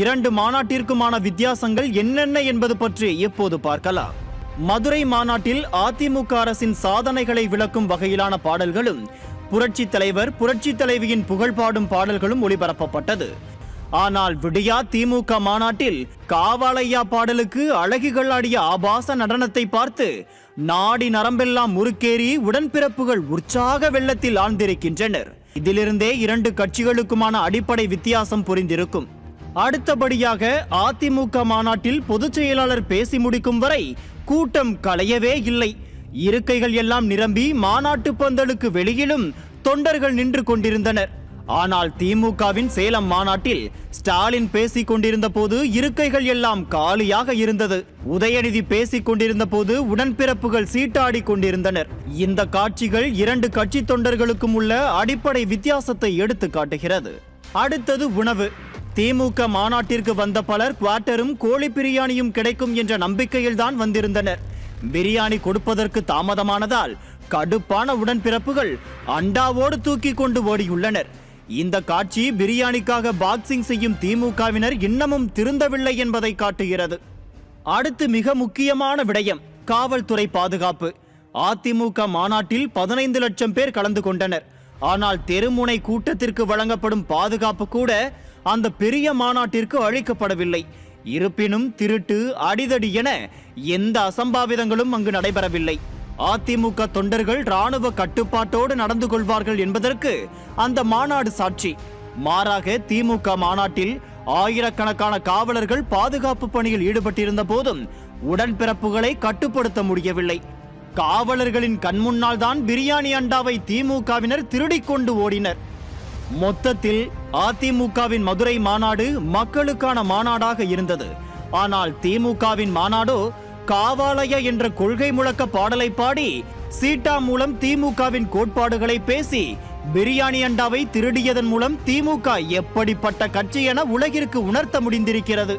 இரண்டு மாநாட்டிற்குமான வித்தியாசங்கள் என்னென்ன என்பது பற்றி இப்போது பார்க்கலாம். மதுரை மாநாட்டில் அதிமுக அரசின் சாதனைகளை விளக்கும் வகையிலான பாடல்களும் புரட்சித் தலைவர் புரட்சித் தலைவியின் புகழ் பாடும் பாடல்களும் ஒளிபரப்பப்பட்டது. ஆனால் விடியா திமுக மாநாட்டில் காவாலையா பாடலுக்கு அழகிகள் ஆடிய ஆபாச நடனத்தை பார்த்து நாடி நரம்பெல்லாம் முறுக்கேறி உடன்பிறப்புகள் உற்சாக வெள்ளத்தில் ஆழ்ந்திருக்கின்றனர். இதிலிருந்தே இரண்டு கட்சிகளுக்குமான அடிப்படை வித்தியாசம் புரிந்திருக்கும். அடுத்தபடியாக அதிமுக மாநாட்டில் பொதுச் செயலாளர் பேசி முடிக்கும் வரை கூட்டம் கலையவே இல்லை. இருக்கைகள் எல்லாம் நிரம்பி மாநாட்டு பந்தலுக்கு வெளியிலும் தொண்டர்கள் நின்று கொண்டிருந்தனர். ஆனால் திமுகவின் சேலம் மாநாட்டில் ஸ்டாலின் பேசிக் கொண்டிருந்த போது இருக்கைகள் எல்லாம் காலியாக இருந்தது. உதயநிதி பேசிக் கொண்டிருந்த போது உடன்பிறப்புகள் சீட்டாடி கொண்டிருந்தனர். இந்த காட்சிகள் இரண்டு கட்சி தொண்டர்களுக்கும் உள்ள அடிப்படை வித்தியாசத்தை எடுத்து காட்டுகிறது. அடுத்தது உணவு. திமுக மாநாட்டிற்கு வந்த பலர் குவார்ட்டரும் கோழி பிரியாணியும் கிடைக்கும் என்ற நம்பிக்கையில்தான் வந்திருந்தனர். பிரியாணி கொடுப்பதற்கு தாமதமானதால் கடுப்பான உடன்பிறப்புகள் அண்டாவோடு தூக்கி கொண்டு ஓடியுள்ளனர். இந்த காட்சி பிரியாணிக்காக பாக்ஸிங் செய்யும் திமுகவினர் இன்னமும் திருந்தவில்லை என்பதை காட்டுகிறது. அடுத்து மிக முக்கியமான விடயம் காவல்துறை பாதுகாப்பு. அதிமுக மாநாட்டில் பதினைந்து லட்சம் பேர் கலந்து கொண்டனர். ஆனால் தெருமுனை கூட்டத்திற்கு வழங்கப்படும் பாதுகாப்பு கூட அந்த பெரிய மாநாட்டிற்கு அழைக்கப்படவில்லை. இருப்பினும் திருட்டு அடிதடி என எந்த அசம்பாவிதங்களும் அங்கு நடைபெறவில்லை. அதிமுக தொண்டர்கள் ராணுவ கட்டுப்பாட்டோடு நடந்து கொள்வார்கள் என்பதற்கு அந்த மாநாடு சாட்சி. மாறாக திமுக மாநாட்டில் ஆயிரக்கணக்கான காவலர்கள் பாதுகாப்பு பணியில் ஈடுபட்டிருந்த போதும் உடன்பிறப்புகளை கட்டுப்படுத்த முடியவில்லை. காவலர்களின் கண்முன்னால் தான் பிரியாணி அண்டாவை திமுகவினர் திருடிக் கொண்டு ஓடினர். மொத்தத்தில் அதிமுகவின் மதுரை மாநாடு மக்களுக்கான மாநாடாக இருந்தது. ஆனால் திமுகவின் மாநாடோ காவாலய என்ற கொள்கை முழக்க பாடலை பாடி சீட்டா மூலம் திமுகவின் கோட்பாடுகளை பேசி பிரியாணி அண்டாவை திருடியதன் மூலம் திமுக எப்படிப்பட்ட கட்சி என உலகிற்கு உணர்த்த முடிந்திருக்கிறது.